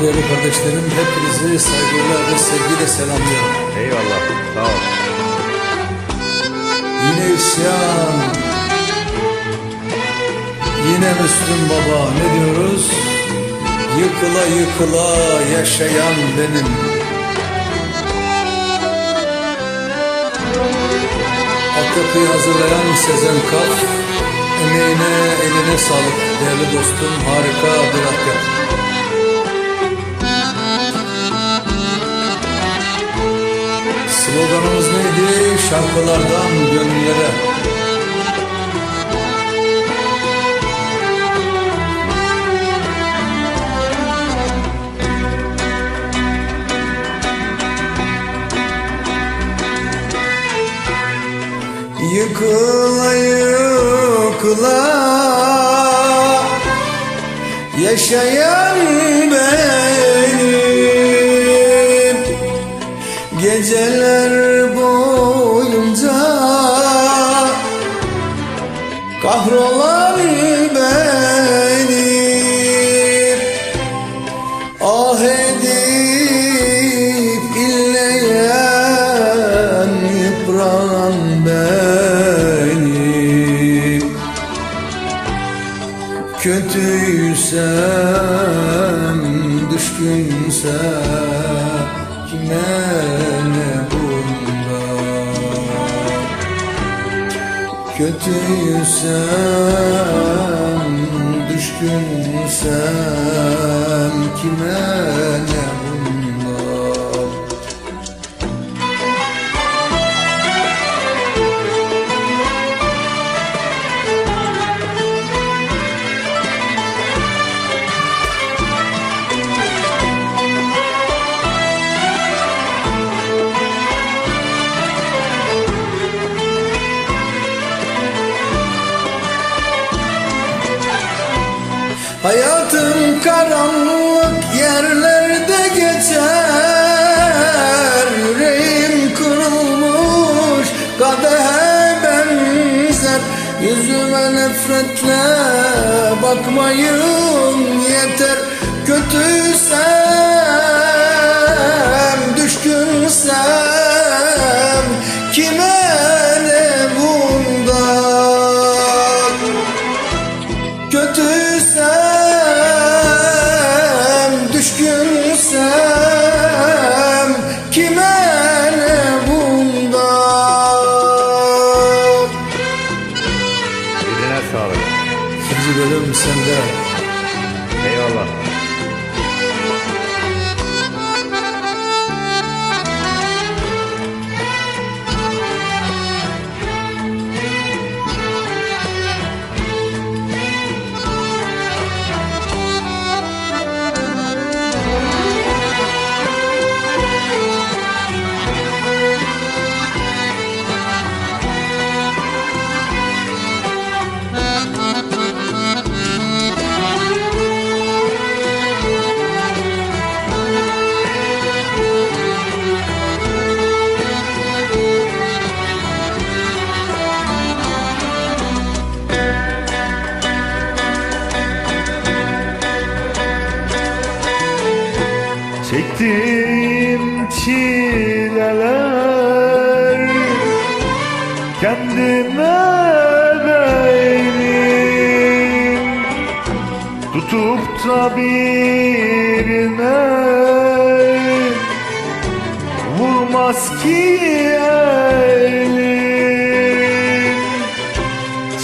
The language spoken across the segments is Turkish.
değerli kardeşlerim. Hepinizi saygıyla ve sevgiyle selamlıyorum. Eyvallah. Sağ ol. Yine isyan. Yine Müslüm Baba ne diyoruz? Yıkıla yıkıla yaşayan benim. Altyapıyı hazırlayan Sezen Kaf. Emeğine, eline sağlık değerli dostum. Harika bir altyapı. Sloganımız neydi? Şarkılardan gönüllere. Yıkıla yıkıla Yaşayan benim Geceler boyunca Kahrolan benim. Ah edip illeyen Yıpran benim. Kötüysem, düşkünsem Kime ne bunda Kötüysem, düşkünsem Kime ne bunda Hayatım karanlık yerlerde geçer. Yüreğim kırılmış kadehe benzer. Yüzüme nefretle bakmayın yeter. Kötüysem, düşkünsem tutup da birine vurmaz ki elim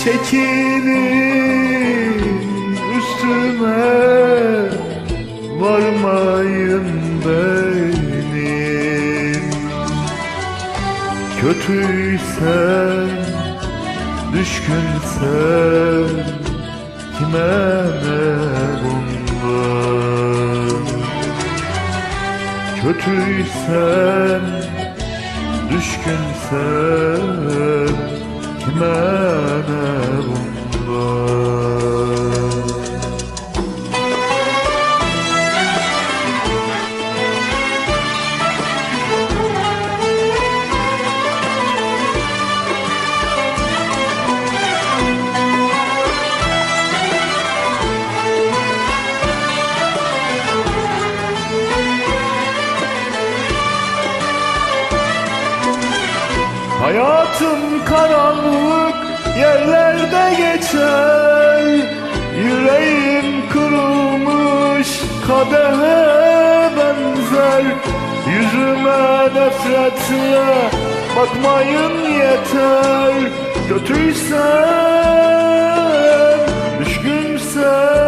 çekilin üstüme varmayın benim. Kötüysen, düşkünsen Kime Kötüysen, düşkünsen Kime Hayatım karanlık yerlerde geçer. Yüreğim kırılmış kadehe benzer. Yüzüme nefretle bakmayın yeter. Kötüysen, düşkünsen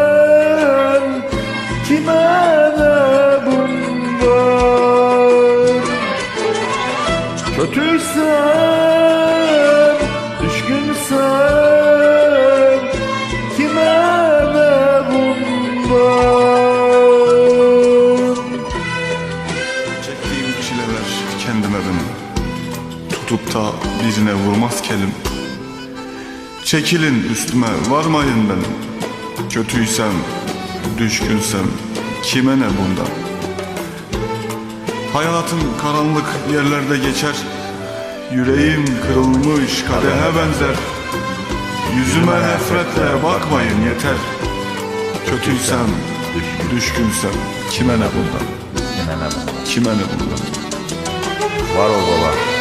birine vurmaz kelim. Çekilin üstüme varmayın benim. Kötüysem, düşkünsem kime ne bundan? Hayatım karanlık yerlerde geçer. Yüreğim kırılmış kadehe benzer. Yüzüme nefretle bakmayın yeter. Kötüysem, düşkünsem kime ne bundan? Kime ne bundan? Var ol baba.